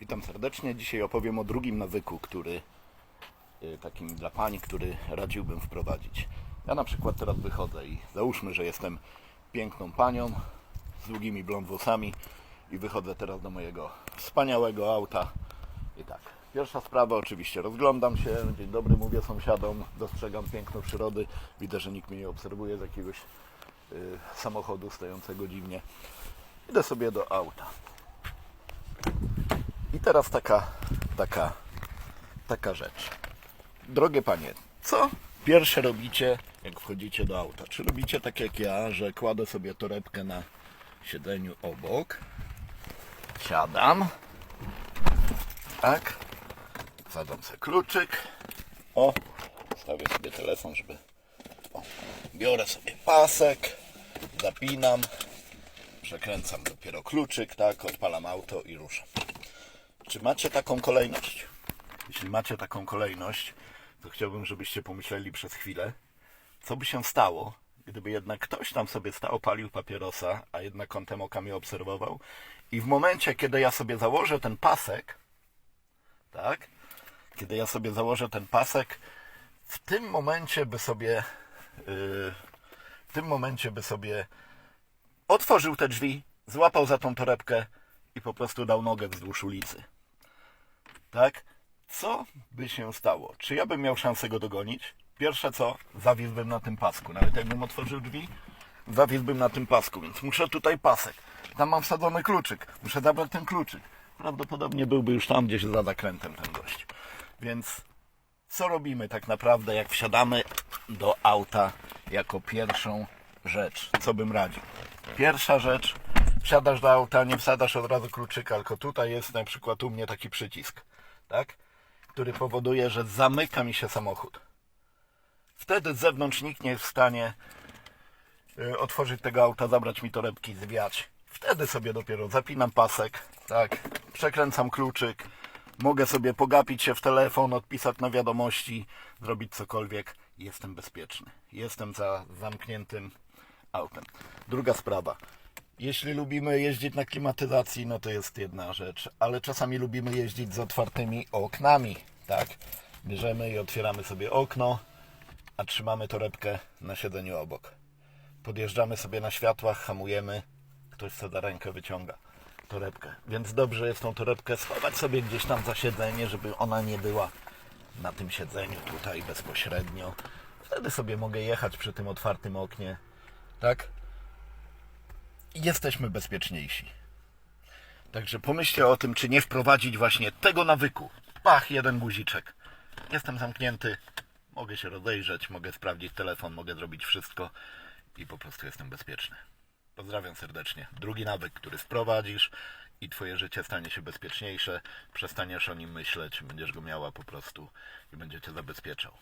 Witam serdecznie. Dzisiaj opowiem o drugim nawyku, który y, takim dla pani, który radziłbym wprowadzić. Ja na przykład teraz wychodzę i załóżmy, że jestem piękną panią z długimi blond włosami i wychodzę teraz do mojego wspaniałego auta. I tak, pierwsza sprawa oczywiście, rozglądam się, dzień dobry mówię sąsiadom, dostrzegam piękno przyrody, widzę, że nikt mnie nie obserwuje z jakiegoś y, samochodu stojącego dziwnie. Idę sobie do auta. Teraz taka, taka, taka rzecz. Drogie panie, co pierwsze robicie, jak wchodzicie do auta? Czy robicie tak jak ja, że kładę sobie torebkę na siedzeniu obok, siadam, tak, wsadzam sobie kluczyk, o, stawię sobie telefon, żeby, o, biorę sobie pasek, zapinam, przekręcam dopiero kluczyk, tak, odpalam auto i ruszam. Czy macie taką kolejność? Jeśli macie taką kolejność, to chciałbym, żebyście pomyśleli przez chwilę, co by się stało, gdyby jednak ktoś tam sobie stał, palił papierosa, a jednak kątem oka mnie obserwował i w momencie, kiedy ja sobie założę ten pasek, tak, kiedy ja sobie założę ten pasek, w tym momencie by sobie, yy, w tym momencie by sobie otworzył te drzwi, złapał za tą torebkę i po prostu dał nogę wzdłuż ulicy. Tak? Co by się stało? Czy ja bym miał szansę go dogonić? Pierwsze co, zawiózłbym na tym pasku. Nawet jakbym otworzył drzwi, zawiózłbym na tym pasku, więc muszę tutaj pasek. Tam mam wsadzony kluczyk. Muszę zabrać ten kluczyk. Prawdopodobnie byłby już tam gdzieś za zakrętem ten gość. Więc co robimy tak naprawdę, jak wsiadamy do auta jako pierwszą rzecz? Co bym radził? Pierwsza rzecz, wsiadasz do auta, nie wsadasz od razu kluczyka, tylko tutaj jest na przykład u mnie taki przycisk, tak? Który powoduje, że zamyka mi się samochód. Wtedy z zewnątrz nikt nie jest w stanie y, otworzyć tego auta, zabrać mi torebki, zwiać. Wtedy sobie dopiero zapinam pasek, tak, przekręcam kluczyk, mogę sobie pogapić się w telefon, odpisać na wiadomości, zrobić cokolwiek. Jestem bezpieczny. Jestem za zamkniętym autem. Druga sprawa. Jeśli lubimy jeździć na klimatyzacji, no to jest jedna rzecz, ale czasami lubimy jeździć z otwartymi oknami, tak? Bierzemy i otwieramy sobie okno, a trzymamy torebkę na siedzeniu obok. Podjeżdżamy sobie na światłach, hamujemy, ktoś sobie za rękę wyciąga torebkę. Więc dobrze jest tą torebkę schować sobie gdzieś tam za siedzenie, żeby ona nie była na tym siedzeniu tutaj bezpośrednio. Wtedy sobie mogę jechać przy tym otwartym oknie, tak? Jesteśmy bezpieczniejsi. Także pomyślcie o tym, czy nie wprowadzić właśnie tego nawyku. Pach, jeden guziczek. Jestem zamknięty, mogę się rozejrzeć, mogę sprawdzić telefon, mogę zrobić wszystko i po prostu jestem bezpieczny. Pozdrawiam serdecznie. Drugi nawyk, który wprowadzisz i twoje życie stanie się bezpieczniejsze, przestaniesz o nim myśleć, będziesz go miała po prostu i będzie cię zabezpieczał.